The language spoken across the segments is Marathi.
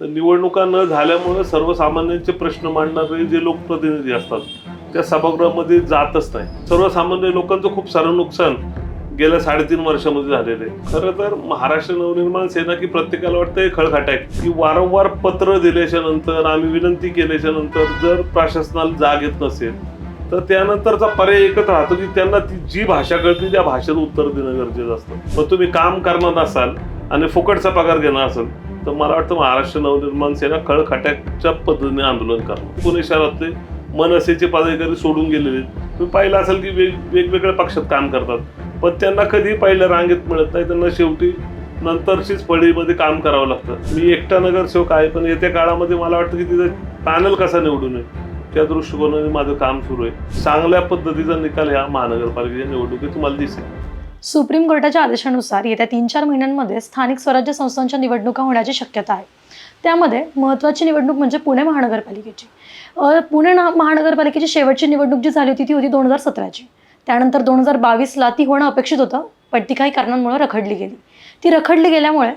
तर निवडणुका न झाल्यामुळे सर्वसामान्यांचे प्रश्न मांडणारे जे लोकप्रतिनिधी असतात त्या सभागृहामध्ये जातच नाही. सर्वसामान्य लोकांचं खूप सारं नुकसान गेल्या साडेतीन वर्षामध्ये झालेले खरं तर महाराष्ट्र नवनिर्माण सेना की प्रत्येकाला वाटतं हे खळखाट आहे की वारंवार पत्र दिल्याच्या नंतर आम्ही विनंती केल्याच्यानंतर जर प्रशासनाला जाग येत नसेल तर त्यानंतरचा पर्याय एकच राहतो की त्यांना ती जी भाषा कळते त्या भाषेत उत्तर देणं गरजेचं असतं. मग तुम्ही काम करणार असाल आणि फुकटचा पगार घेणार असाल तर मला वाटतं महाराष्ट्र नवनिर्माण सेना खळखट्याच्या पद्धतीने आंदोलन करणार. पुणे शहरातले मनसेचे पदाधिकारी सोडून गेलेले. तुम्ही पाहिलं असेल की वेग वेगवेगळ्या पक्षात काम करतात. पण त्यांना कधी पहिल्या रांगेत मिळत नाही. त्यांना शेवटी नंतरचीच फळीमध्ये काम करावं लागतं. मी एकटा नगरसेवक आहे पण येत्या काळामध्ये मला वाटतं की तिथं पॅनल कसा निवडून आहे त्या दृष्टिकोनाने माझं काम सुरू आहे. चांगल्या पद्धतीचा निकाल ह्या महानगरपालिकेच्या निवडणुकीत तुम्हाला दिसेल. सुप्रीम कोर्टाच्या आदेशानुसार येत्या तीन चार महिन्यांमध्ये स्थानिक स्वराज्य संस्थांच्या निवडणुका होण्याची शक्यता आहे. त्यामध्ये महत्त्वाची निवडणूक म्हणजे पुणे महानगरपालिकेची. पुणे ना- महानगरपालिकेची शेवटची निवडणूक जी झाली होती ती होती दोन हजार सतराची. त्यानंतर दोन हजार बावीसला ती होणं अपेक्षित होतं पण ती काही कारणांमुळे रखडली गेली. ती रखडली गेल्यामुळे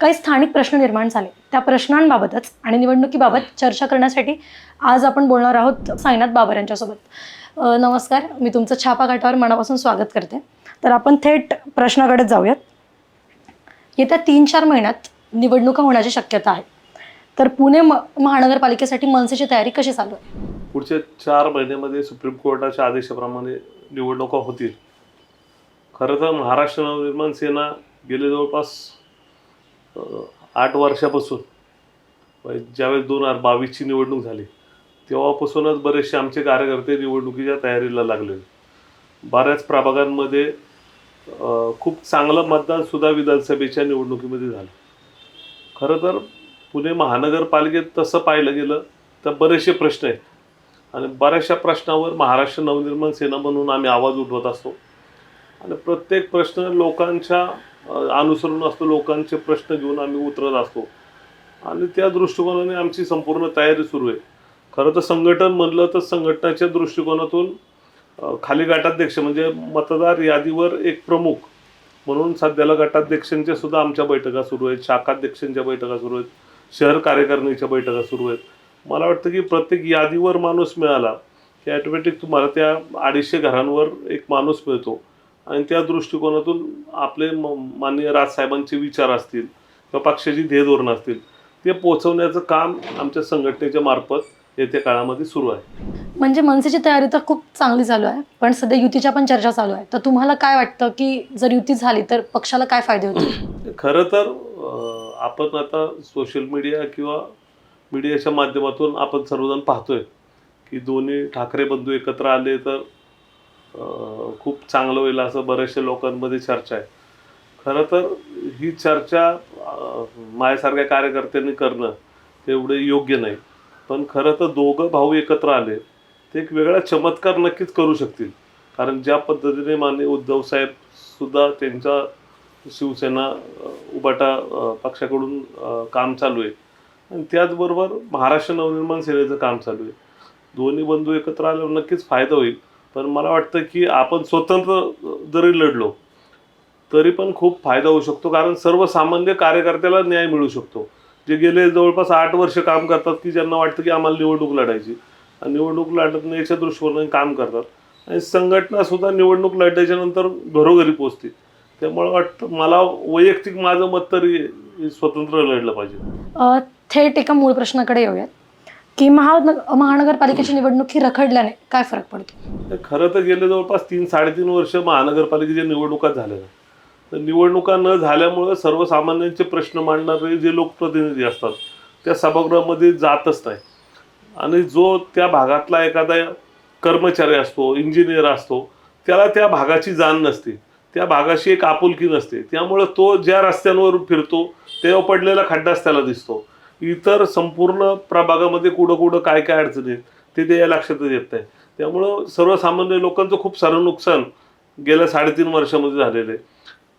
काही स्थानिक प्रश्न निर्माण झाले. त्या प्रश्नांबाबतच आणि निवडणुकीबाबत चर्चा करण्यासाठी आज आपण बोलणार आहोत साईनाथ बाबर यांच्यासोबत. नमस्कार. मी तुमचं छापा घाटावर मनापासून स्वागत करते. तर आपण थेट प्रश्नाकडे जाऊयात. येत्या तीन चार महिन्यात निवडणुका होण्याची शक्यता आहे. तर पुणे म महानगरपालिकेसाठी मनसेची तयारी कशी चालू आहे? पुढच्या चार महिन्यामध्ये सुप्रीम कोर्टाच्या आदेशाप्रमाणे निवडणुका होतील. खरं तर महाराष्ट्र नवनिर्माण सेना गेले जवळपास आठ वर्षापासून म्हणजे ज्यावेळेस दोन हजार बावीसची निवडणूक झाली तेव्हापासूनच बरेचसे आमचे कार्यकर्ते निवडणुकीच्या तयारीला लागले बऱ्याच प्रभागांमध्ये खूप चांगलं मतदान सुद्धा विधानसभेच्या निवडणुकीमध्ये झालं. खरं तर पुणे महानगरपालिकेत तसं पाहिलं गेलं तर बरेचसे प्रश्न आहेत. आणि बऱ्याचशा प्रश्नावर महाराष्ट्र नवनिर्माण सेना म्हणून आम्ही आवाज उठवत असतो. आणि प्रत्येक प्रश्न लोकांच्या अनुसरून असतो लोकांचे प्रश्न घेऊन आम्ही उतरत असतो. आणि त्या दृष्टिकोनाने आमची संपूर्ण तयारी सुरू आहे. खरं तर संघटन म्हणलं तर संघटनाच्या दृष्टिकोनातून खाली गटाध्यक्ष म्हणजे मतदार यादीवर एक प्रमुख. म्हणून सध्याला गटाध्यक्षांच्या सुद्धा आमच्या बैठका सुरू आहेत. शाखाध्यक्षांच्या बैठका सुरू आहेत. शहर कार्यकारिणीच्या बैठका सुरू आहेत. मला वाटतं की प्रत्येक यादीवर माणूस मिळाला की ॲटोमॅटिक तुम्हाला त्या अडीचशे घरांवर एक माणूस मिळतो. आणि त्या दृष्टिकोनातून आपले म- माननीय राजसाहेबांचे विचार असतील किंवा पक्षाची ध्येयधोरणं असतील ते पोचवण्याचं काम आमच्या संघटनेच्या मार्फत येत्या काळामध्ये सुरू आहे. म्हणजे मनसेची तयारी तर खूप चांगली चालू आहे पण सध्या युतीच्या पण चर्चा चालू आहे. तर तुम्हाला काय वाटतं की जर युती झाली तर पक्षाला काय फायदे होतील? खरं तर आपण आता सोशल मीडिया किंवा मीडियाच्या माध्यमातून आपण सर्वजण पाहतोय की दोन्ही ठाकरे बंधू एकत्र आले तर खूप चांगलं होईल असं बऱ्याचशा लोकांमध्ये चर्चा आहे. खरं तर ही चर्चा माझ्यासारख्या कार्यकर्त्यांनी करणं तेवढं योग्य नाही. पण खरं तर दोघं भाऊ एकत्र आले ते एक वेगळा चमत्कार नक्कीच करू शकतील. कारण ज्या पद्धतीने माने उद्धव साहेब सुद्धा त्यांच्या शिवसेना उबाटा पक्षाकडून काम चालू आहे. आणि त्याचबरोबर महाराष्ट्र नवनिर्माण सेनेचं काम चालू आहे. दोन्ही बंधू एकत्र आल्यावर नक्कीच फायदा होईल. पण मला वाटतं की आपण स्वतंत्र जरी लढलो तरी पण खूप फायदा होऊ शकतो. कारण सर्वसामान्य कार्यकर्त्याला न्याय मिळू शकतो. जे गेले जवळपास आठ वर्ष काम करतात की ज्यांना वाटतं की आम्हाला निवडणूक लढायची. निवडणूक लढण्याच्या दृष्टिकोनाने काम करतात. आणि संघटना सुद्धा निवडणूक लढल्याच्या नंतर घरोघरी पोचते त्यामुळे वाटतं मला वैयक्तिक माझं मत तरी स्वतंत्र लढलं पाहिजे. थेट एका मूळ प्रश्नाकडे येऊयात. की महा महानगरपालिकेची निवडणूक ही रखडल्याने काय फरक पडतो? खरं तर गेले जवळपास तीन साडेतीन वर्ष महानगरपालिकेच्या निवडणुका झाल्या तर निवडणुका न झाल्यामुळे सर्वसामान्यांचे प्रश्न मांडणारे जे लोकप्रतिनिधी असतात त्या सभागृहामध्ये जातच नाही आणि जो त्या भागातला एखादा कर्मचारी असतो इंजिनियर असतो त्याला त्या भागाची जाण नसते. त्या भागाशी एक आपुलकी नसते. त्यामुळं तो ज्या रस्त्यांवर फिरतो तेव्हा पडलेला खड्डाच त्याला दिसतो. इतर संपूर्ण प्रभागामध्ये कुठं कुठं काय काय अडचणी आहेत ते या लक्षातच येत नाही. त्यामुळं सर्वसामान्य लोकांचं खूप सारं नुकसान गेल्या साडेतीन वर्षामध्ये झालेलं आहे.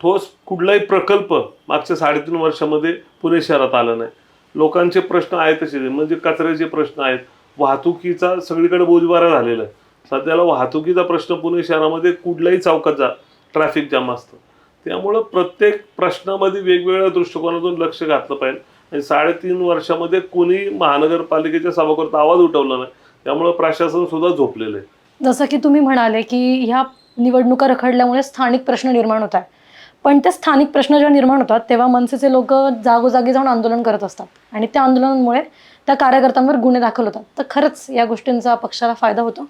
ठोस कुठलाही प्रकल्प मागच्या साडेतीन वर्षामध्ये पुणे शहरात आला नाही. लोकांचे प्रश्न आहेत तसे म्हणजे कचऱ्याचे प्रश्न आहेत. वाहतुकीचा सगळीकडे बोजबारा झालेला आहे. सध्याला वाहतुकीचा प्रश्न पुणे शहरामध्ये कुठल्याही चौकात जा ट्रॅफिक जाम असतं. त्यामुळं प्रत्येक प्रश्नामध्ये वेगवेगळ्या दृष्टिकोनातून लक्ष घातलं पाहिजे. आणि साडेतीन वर्षामध्ये कोणी महानगरपालिकेच्या सभागृहात आवाज उठवला नाही. त्यामुळं प्रशासन सुद्धा झोपलेलं आहे. जसं की तुम्ही म्हणाले की ह्या निवडणुका रखडल्यामुळे स्थानिक प्रश्न निर्माण होत आहे पण ते स्थानिक प्रश्न जेव्हा निर्माण होतात तेव्हा मनसेचे लोक जागोजागी जाऊन आंदोलन करत असतात. आणि त्या आंदोलनामुळे त्या कार्यकर्त्यांवर गुन्हे दाखल होतात. तर खरंच या गोष्टींचा पक्षाला फायदा होतो?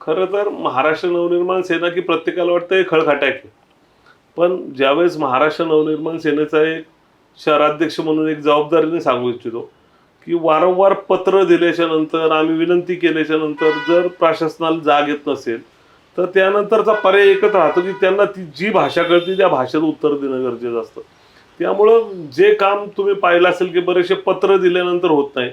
खरं तर महाराष्ट्र नवनिर्माण सेना की प्रत्येकाला वाटतं हे खळखाट्याक आहे. पण ज्यावेळेस महाराष्ट्र नवनिर्माण सेनेचा एक शहराध्यक्ष म्हणून एक जबाबदारीने सांगू इच्छितो की वारंवार पत्र दिल्याच्या नंतर आम्ही विनंती केल्याच्यानंतर जर प्रशासनाला जाग येत नसेल तर त्यानंतरचा पर्याय एकच राहतो की त्यांना ती जी भाषा कळते त्या भाषेत उत्तर देणं गरजेचं असतं. त्यामुळं जे काम तुम्ही पाहिलं असेल की बरेचसे पत्र दिल्यानंतर होत नाही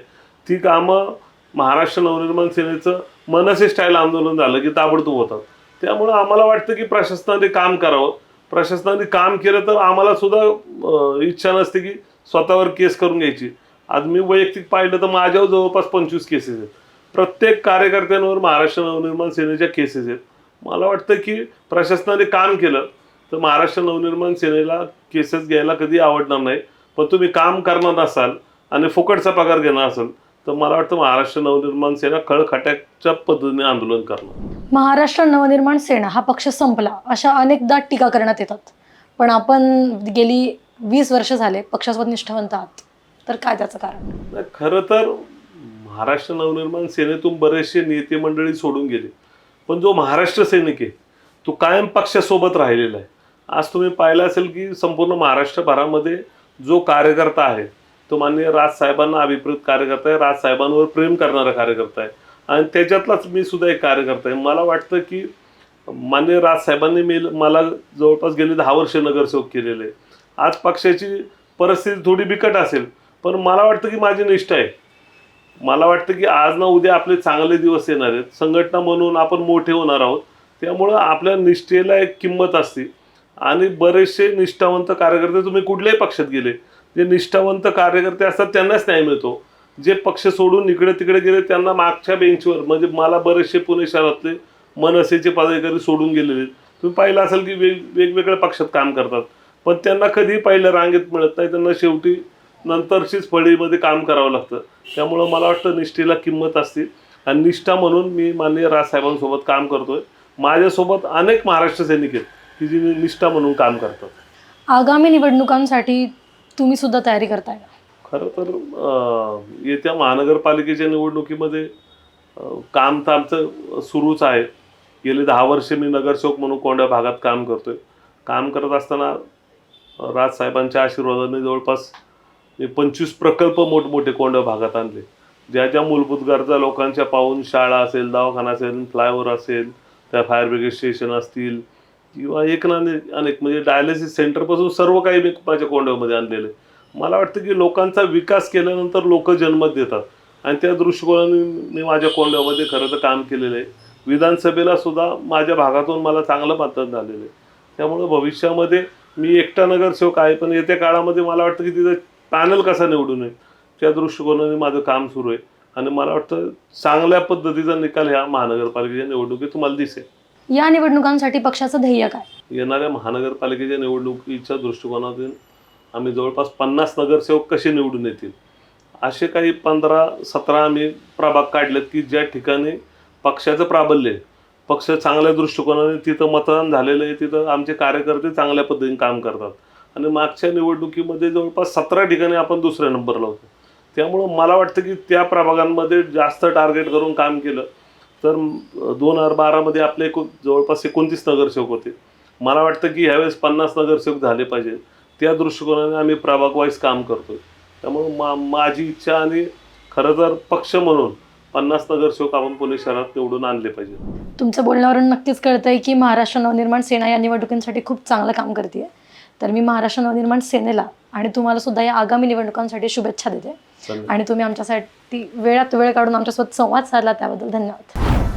ती कामं महाराष्ट्र नवनिर्माण सेनेचं मनसे स्टाईल आंदोलन झालं की ताबडतोब होतात. त्यामुळं आम्हाला वाटतं की प्रशासनाने काम करावं. प्रशासनाने काम केलं तर आम्हाला सुद्धा इच्छा नसते की स्वतःवर केस करून घ्यायची. आज मी वैयक्तिक पाहिलं तर माझ्यावर जवळपास पंचवीस केसेस आहेत. प्रत्येक कार्यकर्त्यांवर महाराष्ट्र नवनिर्माण सेनेच्या केसेस आहेत. मला वाटतं की प्रशासनाने काम केलं तर महाराष्ट्र नवनिर्माण सेनेला केसेस घ्यायला कधी आवडणार नाही. पण तुम्ही काम करणार नसाल आणि फुकटचा पगार घेणार असाल तर मला वाटतं महाराष्ट्र नवनिर्माण सेना खळखट्याच्या पद्धतीने आंदोलन करणार. महाराष्ट्र नवनिर्माण सेना हा पक्ष संपला अशा अनेकदा टीका करण्यात येतात. पण आपण गेली वीस वर्ष झाले पक्षासोबत निष्ठावंत आहात. तर काय त्याचं कारण? खरं तर महाराष्ट्र नवनिर्माण सेनेतून बरेचसे नेते मंडळी सोडून गेले. पण जो महाराष्ट्र सैनिक आहे तो कायम पक्षासोबत राहिलेला आहे. आज तुम्ही पाहिलं असेल की संपूर्ण महाराष्ट्रभरामध्ये जो कार्यकर्ता आहे तो माननीय राजसाहेबांना अभिप्रेत कार्यकर्ता आहे राजसाहेबांवर प्रेम करणारा कार्यकर्ता आहे. आणि त्याच्यातलाच मी सुद्धा एक कार्यकर्ता आहे. मला वाटतं की माननीय राजसाहेबांनी मी मला जवळपास गेले दहा वर्ष नगरसेवक केलेले. आहे आज पक्षाची परिस्थिती थोडी बिकट असेल पण मला वाटतं की माझी निष्ठा आहे. मला वाटतं की आज ना उद्या आपले चांगले दिवस येणार आहेत. संघटना म्हणून आपण मोठे होणार आहोत. त्यामुळं आपल्या निष्ठेला एक किंमत असते. आणि बरेचसे निष्ठावंत कार्यकर्ते तुम्ही कुठल्याही पक्षात गेले जे निष्ठावंत कार्यकर्ते असतात त्यांनाच न्याय मिळतो. जे पक्ष सोडून इकडे तिकडे गेले त्यांना मागच्या बेंचवर म्हणजे मला बरेचसे पुणे शहरातले मनसेचे पदाधिकारी सोडून गेलेले. तुम्ही पाहिलं असेल की वेग वेगवेगळ्या पक्षात काम करतात. पण त्यांना कधीही पहिल्या रांगेत मिळत नाही. त्यांना शेवटी नंतरचीच फळीमध्ये काम करावं लागतं. त्यामुळं मला वाटतं निष्ठेला किंमत असते आणि निष्ठा म्हणून मी माननीय राजसाहेबांसोबत काम करतोय. माझ्यासोबत अनेक महाराष्ट्र सैनिक आहेत की जी निष्ठा म्हणून काम करतात. आगामी निवडणुकांसाठी तुम्ही सुद्धा तयारी करताय खरं तर येत्या महानगरपालिकेच्या निवडणुकीमध्ये काम तर आमचं सुरूच आहे. गेले दहा वर्षे मी नगरसेवक म्हणून कोंड्या भागात काम करतोय. काम करत असताना राजसाहेबांच्या आशीर्वादाने जवळपास मी पंचवीस प्रकल्प मोठमोठे कोंड भागात आणले. ज्या ज्या मूलभूत गरजा लोकांच्या पाहून शाळा असेल दवाखाना असेल फ्लायओव्हर असेल त्या फायर ब्रिगेड स्टेशन असतील किंवा एक ना अनेक म्हणजे डायलिसिस सेंटरपासून सर्व काही मी माझ्या कोंड्यामध्ये आणलेलं आहे. मला वाटतं की लोकांचा विकास केल्यानंतर लोक जन्मत देतात. आणि त्या दृष्टिकोनाने मी माझ्या कोंड्यामध्ये खरं तर काम केलेलं आहे. विधानसभेला सुद्धा माझ्या भागातून मला चांगलं मतदान झालेलं आहे. त्यामुळं भविष्यामध्ये मी एकटा नगरसेवक आहे पण येत्या काळामध्ये मला वाटतं की तिथं पॅनल कसा निवडून येईल? त्या दृष्टिकोनाने माझं काम सुरू आहे. आणि मला वाटतं चांगल्या पद्धतीचा निकाल ह्या महानगरपालिकेच्या निवडणुकीत तुम्हाला दिसेल. या निवडणुकांसाठी पक्षाचं ध्येय काय? येणाऱ्या महानगरपालिकेच्या निवडणुकीच्या दृष्टिकोनातून आम्ही जवळपास पन्नास नगरसेवक कसे निवडून येतील? असे काही पंधरा सतरा आम्ही प्रभाग काढलेत की ज्या ठिकाणी पक्षाचं प्राबल्य आहे. पक्ष चांगल्या दृष्टिकोनाने तिथं मतदान झालेलं आहे तिथं आमचे कार्यकर्ते चांगल्या पद्धतीने काम करतात. आणि मागच्या निवडणुकीमध्ये जवळपास सतरा ठिकाणी आपण दुसऱ्या नंबरला होतो. त्यामुळं मला वाटतं की त्या प्रभागांमध्ये जास्त टार्गेट करून काम केलं. तर दोन हजार बारामध्ये आपले एकूण जवळपास एकोणतीस नगरसेवक होते. मला वाटतं की ह्यावेळेस पन्नास नगरसेवक झाले पाहिजे त्या दृष्टिकोनाने आम्ही प्रभागवाईज काम करतो त्यामुळं मा माझी इच्छा आणि खरं तर पक्ष म्हणून पन्नास नगरसेवक आपण पुणे शहरात निवडून आणले पाहिजे तुमचं बोलण्यावरून नक्कीच कळतंय की महाराष्ट्र नवनिर्माण सेना या निवडणुकींसाठी खूप चांगलं काम करते तर मी महाराष्ट्र नवनिर्माण सेनेला आणि तुम्हाला सुद्धा या आगामी निवडणुकांसाठी शुभेच्छा देते. आणि तुम्ही आमच्यासाठी वेळात वेळ काढून आमच्यासोबत संवाद साधला त्याबद्दल धन्यवाद